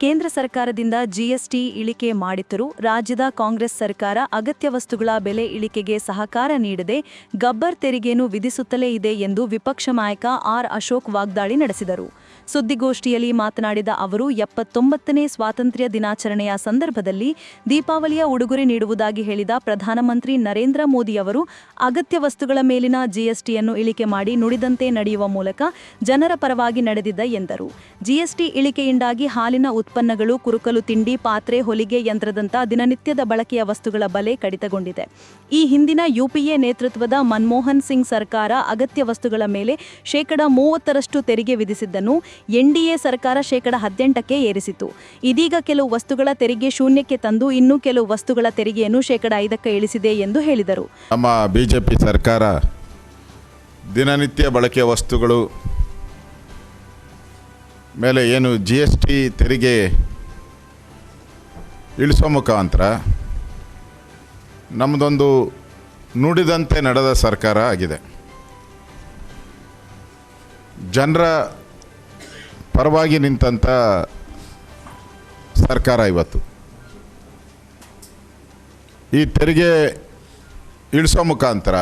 ಕೇಂದ್ರ ಸರ್ಕಾರದಿಂದ ಜಿಎಸ್ಟಿ ಇಳಿಕೆ ಮಾಡಿದ್ದರೂ ರಾಜ್ಯದ ಕಾಂಗ್ರೆಸ್ ಸರ್ಕಾರ ಅಗತ್ಯ ವಸ್ತುಗಳ ಬೆಲೆ ಇಳಿಕೆಗೆ ಸಹಕಾರ ನೀಡದೆ ಗಬ್ಬರ್ ತೆರಿಗೆಯನ್ನು ವಿಧಿಸುತ್ತಲೇ ಇದೆ ಎಂದು ವಿಪಕ್ಷ ನಾಯಕ ಆರ್ ಅಶೋಕ್ ವಾಗ್ದಾಳಿ ನಡೆಸಿದರು. ಸುದ್ದಿಗೋಷ್ಠಿಯಲ್ಲಿ ಮಾತನಾಡಿದ ಅವರು, ಎಪ್ಪತ್ತೊಂಬತ್ತನೇ ಸ್ವಾತಂತ್ರ್ಯ ದಿನಾಚರಣೆಯ ಸಂದರ್ಭದಲ್ಲಿ ದೀಪಾವಳಿಯ ಉಡುಗೊರೆ ನೀಡುವುದಾಗಿ ಹೇಳಿದ ಪ್ರಧಾನಮಂತ್ರಿ ನರೇಂದ್ರ ಮೋದಿ ಅವರು, ಅಗತ್ಯ ವಸ್ತುಗಳ ಮೇಲಿನ ಜಿಎಸ್ಟಿಯನ್ನು ಇಳಿಕೆ ಮಾಡಿ ನುಡಿದಂತೆ ನಡೆಯುವ ಮೂಲಕ ಜನರ ಪರವಾಗಿ ನಡೆದಿದ್ದ ಎಂದರು. ಜಿಎಸ್ಟಿ ಇಳಿಕೆಯಿಂದಾಗಿ ಹಾಲಿನ ಉತ್ಪನ್ನಗಳು ಕುರುಕಲು ತಿಂಡಿ, ಪಾತ್ರೆ, ಹೊಲಿಗೆ ಯಂತ್ರದಂಥ ದಿನನಿತ್ಯದ ಬಳಕೆಯ ವಸ್ತುಗಳ ಬಲೆ ಕಡಿತಗೊಂಡಿದೆ. ಈ ಹಿಂದಿನ ಯುಪಿಎ ನೇತೃತ್ವದ ಮನಮೋಹನ್ ಸಿಂಗ್ ಸರ್ಕಾರ ಅಗತ್ಯ ವಸ್ತುಗಳ ಮೇಲೆ ಶೇಕಡಾ ಮೂವತ್ತರಷ್ಟು ತೆರಿಗೆ ವಿಧಿಸಿದ್ದನ್ನು ಎನ್ಡಿಎ ಸರ್ಕಾರ ಶೇಕಡ ಹದಿನೆಂಟಕ್ಕೆ ಏರಿಸಿತು. ಇದೀಗ ಕೆಲವು ವಸ್ತುಗಳ ತೆರಿಗೆ ಶೂನ್ಯಕ್ಕೆ ತಂದು ಇನ್ನೂ ಕೆಲವು ವಸ್ತುಗಳ ತೆರಿಗೆಯನ್ನು ಶೇಕಡ ಐದಕ್ಕೆ ಇಳಿಸಿದೆ ಎಂದು ಹೇಳಿದರು. ನಮ್ಮ ಬಿ ಜೆ ಪಿ ಸರ್ಕಾರ ದಿನನಿತ್ಯ ಬಳಕೆ ವಸ್ತುಗಳು ಮೇಲೆ ಏನು ಜಿ ಎಸ್ ಟಿ ತೆರಿಗೆ ಇಳಿಸೋ ಮುಖಾಂತರ ನಮ್ಮದೊಂದು ನುಡಿದಂತೆ ನಡೆದ ಸರ್ಕಾರ ಆಗಿದೆ. ಜನರ ಪರವಾಗಿ ನಿಂತಂಥ ಸರ್ಕಾರ ಇವತ್ತು. ಈ ತೆರಿಗೆ ಇಳಿಸೋ ಮುಖಾಂತರ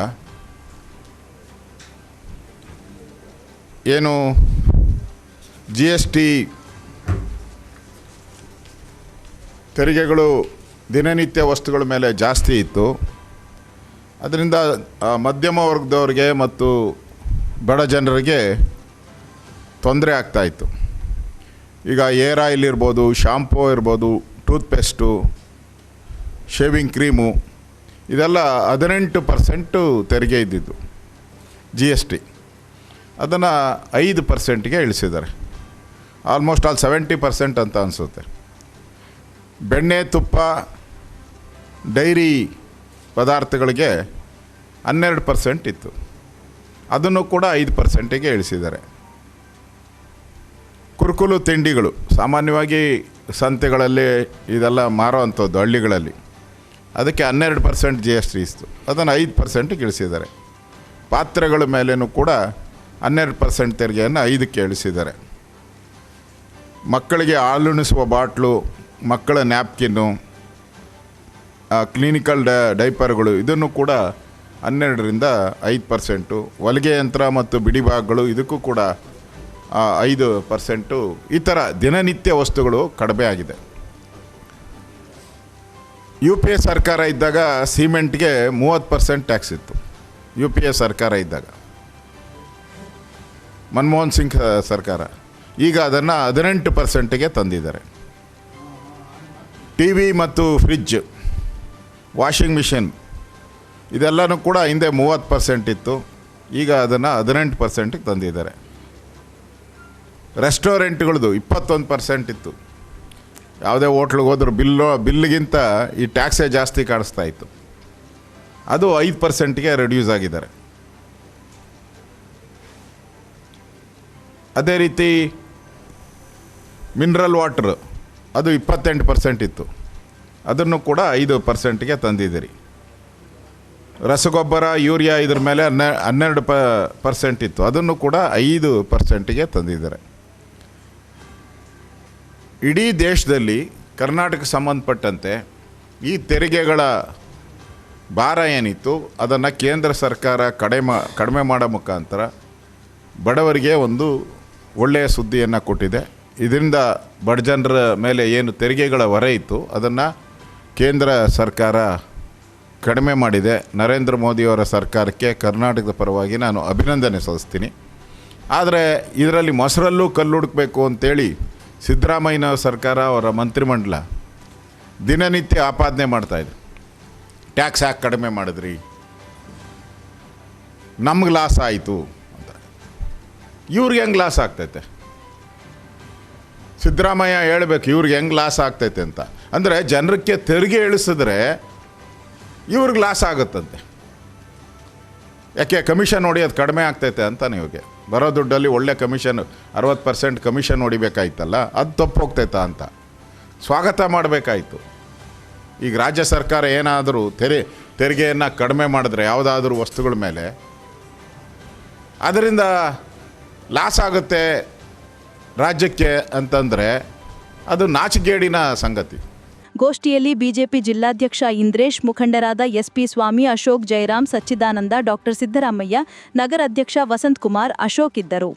ಏನು ಜಿ ಎಸ್ ಟಿ ತೆರಿಗೆಗಳು ದಿನನಿತ್ಯ ವಸ್ತುಗಳ ಮೇಲೆ ಜಾಸ್ತಿ ಇತ್ತು. ಅದರಿಂದ ಮಧ್ಯಮ ವರ್ಗದವ್ರಿಗೆ ಮತ್ತು ಬಡ ಜನರಿಗೆ ತೊಂದರೆ ಆಗ್ತಾಯಿತ್ತು ಈಗ ಏರ್ ಆಯಿಲ್ ಇರ್ಬೋದು ಶಾಂಪೂ ಇರ್ಬೋದು ಟೂತ್ಪೇಸ್ಟು ಶೇವಿಂಗ್ ಕ್ರೀಮು ಇದೆಲ್ಲ ಹದಿನೆಂಟು ಪರ್ಸೆಂಟು ತೆರಿಗೆ ಇದ್ದಿದ್ದು ಜಿ ಎಸ್ ಟಿ ಅದನ್ನು ಐದು ಪರ್ಸೆಂಟ್ಗೆ ಇಳಿಸಿದ್ದಾರೆ. ಆಲ್ಮೋಸ್ಟ್ ಆಲ್ ಸೆವೆಂಟಿ ಪರ್ಸೆಂಟ್ ಅಂತ ಅನಿಸುತ್ತೆ. ಬೆಣ್ಣೆ, ತುಪ್ಪ, ಡೈರಿ ಪದಾರ್ಥಗಳಿಗೆ ಹನ್ನೆರಡು ಪರ್ಸೆಂಟ್ ಇತ್ತು. ಅದನ್ನು ಕೂಡ ಐದು ಪರ್ಸೆಂಟಿಗೆ ಇಳಿಸಿದ್ದಾರೆ. ಕುರುಕುಲು ತಿಂಡಿಗಳು, ಸಾಮಾನ್ಯವಾಗಿ ಸಂತೆಗಳಲ್ಲಿ ಇದೆಲ್ಲ ಮಾರೋ ಅಂಥದ್ದು ಹಳ್ಳಿಗಳಲ್ಲಿ. ಅದಕ್ಕೆ ಹನ್ನೆರಡು ಪರ್ಸೆಂಟ್ ಜಿ ಎಸ್ ಟಿ ಇತ್ತು ಅದನ್ನು ಐದು ಪರ್ಸೆಂಟಿಗೆ ಇಳಿಸಿದ್ದಾರೆ ಪಾತ್ರೆಗಳ ಮೇಲೇನೂ ಕೂಡ ಹನ್ನೆರಡು ಪರ್ಸೆಂಟ್ ತೆರಿಗೆಯನ್ನು ಐದಕ್ಕೆ ಇಳಿಸಿದ್ದಾರೆ. ಮಕ್ಕಳಿಗೆ ಹಾಲುಣಿಸುವ ಬಾಟ್ಲು, ಮಕ್ಕಳ ನ್ಯಾಪ್ಕಿನ್ನು ಕ್ಲಿನಿಕಲ್ ಡ, ಡೈಪರ್ಗಳು, ಇದನ್ನು ಕೂಡ ಹನ್ನೆರಡರಿಂದ ಐದು ಪರ್ಸೆಂಟು ಹೊಲಿಗೆ ಯಂತ್ರ ಮತ್ತು ಬಿಡಿಭಾಗಗಳು ಇದಕ್ಕೂ ಕೂಡ ಐದು ಪರ್ಸೆಂಟು ಈ ಥರ ದಿನನಿತ್ಯ ವಸ್ತುಗಳು ಕಡಿಮೆ ಆಗಿದೆ. ಯು ಪಿ ಎ ಸರ್ಕಾರ ಇದ್ದಾಗ ಸಿಮೆಂಟ್ಗೆ ಮೂವತ್ತು ಪರ್ಸೆಂಟ್ ಟ್ಯಾಕ್ಸ್ ಇತ್ತು. ಯು ಪಿ ಎ ಸರ್ಕಾರ ಇದ್ದಾಗ. ಮನಮೋಹನ್ ಸಿಂಗ್ ಸರ್ಕಾರ ಈಗ ಅದನ್ನು ಹದಿನೆಂಟು ಪರ್ಸೆಂಟಿಗೆ ತಂದಿದ್ದಾರೆ. ಟಿ ವಿ ಮತ್ತು ಫ್ರಿಜ್ ವಾಷಿಂಗ್ ಮಿಷಿನ್ ಇದೆಲ್ಲನೂ ಕೂಡ ಹಿಂದೆ ಮೂವತ್ತು ಪರ್ಸೆಂಟ್ ಇತ್ತು. ಈಗ ಅದನ್ನು ಹದಿನೆಂಟು ಪರ್ಸೆಂಟಿಗೆ ತಂದಿದ್ದಾರೆ. ರೆಸ್ಟೋರೆಂಟ್ಗಳದ್ದು ಇಪ್ಪತ್ತೊಂದು ಪರ್ಸೆಂಟ್ ಇತ್ತು. ಯಾವುದೇ ಹೋಟ್ಲಿಗೆ ಹೋದ್ರು ಬಿಲ್ಲು ಬಿಲ್ಗಿಂತ ಈ ಟ್ಯಾಕ್ಸೇ ಜಾಸ್ತಿ ಕಾಣಿಸ್ತಾ ಇತ್ತು. ಅದು ಐದು ಪರ್ಸೆಂಟ್ಗೆ ರೆಡ್ಯೂಸ್ ಆಗಿದ್ದಾರೆ. ಅದೇ ರೀತಿ ಮಿನರಲ್ ವಾಟರ್ ಅದು ಇಪ್ಪತ್ತೆಂಟು ಪರ್ಸೆಂಟ್ ಇತ್ತು. ಅದನ್ನು ಕೂಡ ಐದು ಪರ್ಸೆಂಟ್ಗೆ ತಂದಿದ್ದೀರಿ. ರಸಗೊಬ್ಬರ, ಯೂರಿಯಾ ಇದ್ರ ಮೇಲೆ ಹನ್ನೆ, ಹನ್ನೆರಡು ಪ ಪರ್ಸೆಂಟ್ ಇತ್ತು. ಅದನ್ನು ಕೂಡ ಐದು ಪರ್ಸೆಂಟಿಗೆ ತಂದಿದ್ದಾರೆ. ಇಡೀ ದೇಶದಲ್ಲಿ ಕರ್ನಾಟಕ ಸಂಬಂಧಪಟ್ಟಂತೆ ಈ ತೆರಿಗೆಗಳ ಭಾರ ಏನಿತ್ತು, ಅದನ್ನು ಕೇಂದ್ರ ಸರ್ಕಾರ ಕಡಿಮೆ ಕಡಿಮೆ ಮಾಡೋ ಮುಖಾಂತರ ಬಡವರಿಗೆ ಒಂದು ಒಳ್ಳೆಯ ಸುದ್ದಿಯನ್ನು ಕೊಟ್ಟಿದೆ. ಇದರಿಂದ ಬಡ ಜನರ ಮೇಲೆ ಏನು ತೆರಿಗೆಗಳ ಹೊರೆ ಇತ್ತು, ಅದನ್ನು ಕೇಂದ್ರ ಸರ್ಕಾರ ಕಡಿಮೆ ಮಾಡಿದೆ. ನರೇಂದ್ರ ಮೋದಿಯವರ ಸರ್ಕಾರಕ್ಕೆ ಕರ್ನಾಟಕದ ಪರವಾಗಿ ನಾನು ಅಭಿನಂದನೆ ಸಲ್ಲಿಸ್ತೀನಿ. ಆದರೆ ಇದರಲ್ಲಿ ಮೊಸರಲ್ಲೂ ಕಲ್ಲು ಹುಡುಕಬೇಕು ಅಂತೇಳಿ ಸಿದ್ದರಾಮಯ್ಯನವರ ಸರ್ಕಾರ ಅವರ ಮಂತ್ರಿಮಂಡಲ ದಿನನಿತ್ಯ ಆಪಾದನೆ ಮಾಡ್ತಾಯಿದೆ ಟ್ಯಾಕ್ಸ್ ಯಾಕೆ ಕಡಿಮೆ ಮಾಡಿದ್ರಿ? ನಮ್ಗೆ ಲಾಸ್ ಆಯಿತು ಅಂತ. ಇವ್ರಿಗೆ ಹೆಂಗೆ ಲಾಸ್ ಆಗ್ತೈತೆ? ಸಿದ್ದರಾಮಯ್ಯ ಹೇಳ್ಬೇಕು, ಇವ್ರಿಗೆ ಹೆಂಗೆ ಲಾಸ್ ಆಗ್ತೈತೆ ಅಂತ. ಅಂದರೆ ಜನರಿಗೆ ತೆರಿಗೆ ಇಳಿಸಿದ್ರೆ ಇವ್ರಿಗೆ ಲಾಸ್ ಆಗುತ್ತಂತೆ. ಯಾಕೆ, ಕಮಿಷನ್ ಹೊಡೆಯೋದು ಕಡಿಮೆ ಆಗ್ತೈತೆ ಅಂತ ಇವ್ರಿಗೆ ಬರೋ ದುಡ್ಡಲ್ಲಿ ಒಳ್ಳೆ ಕಮಿಷನ್ ಅರವತ್ತು ಪರ್ಸೆಂಟ್ ಕಮಿಷನ್ ಹೊಡಿಬೇಕಾಯ್ತಲ್ಲ, ಅದು ತಪ್ಪು ಹೋಗ್ತೈತಾ ಅಂತ. ಸ್ವಾಗತ ಮಾಡಬೇಕಾಯಿತು. ಈಗ ರಾಜ್ಯ ಸರ್ಕಾರ ಏನಾದರೂ ತೆರಿ, ತೆರಿಗೆಯನ್ನು ಕಡಿಮೆ ಮಾಡಿದ್ರೆ ಯಾವುದಾದ್ರೂ ವಸ್ತುಗಳ ಮೇಲೆ, ಅದರಿಂದ ಲಾಸ್ ಆಗುತ್ತೆ ರಾಜ್ಯಕ್ಕೆ ಅಂತಂದರೆ ಅದು ನಾಚಿಗೇಡಿನ ಸಂಗತಿ. ಗೋಷ್ಠಿಯಲ್ಲಿ ಬಿಜೆಪಿ ಜಿಲ್ಲಾಧ್ಯಕ್ಷ ಇಂದ್ರೇಶ್, ಮುಖಂಡರಾದ ಎಸ್ಪಿ ಸ್ವಾಮಿ ಅಶೋಕ್, ಜಯರಾಮ್, ಸಚ್ಚಿದಾನಂದ, ಡಾಕ್ಟರ್ ಸಿದ್ದರಾಮಯ್ಯ, ನಗರಾಧ್ಯಕ್ಷ ವಸಂತ್ ಕುಮಾರ್ ಅಶೋಕ್ ಇದ್ದರು.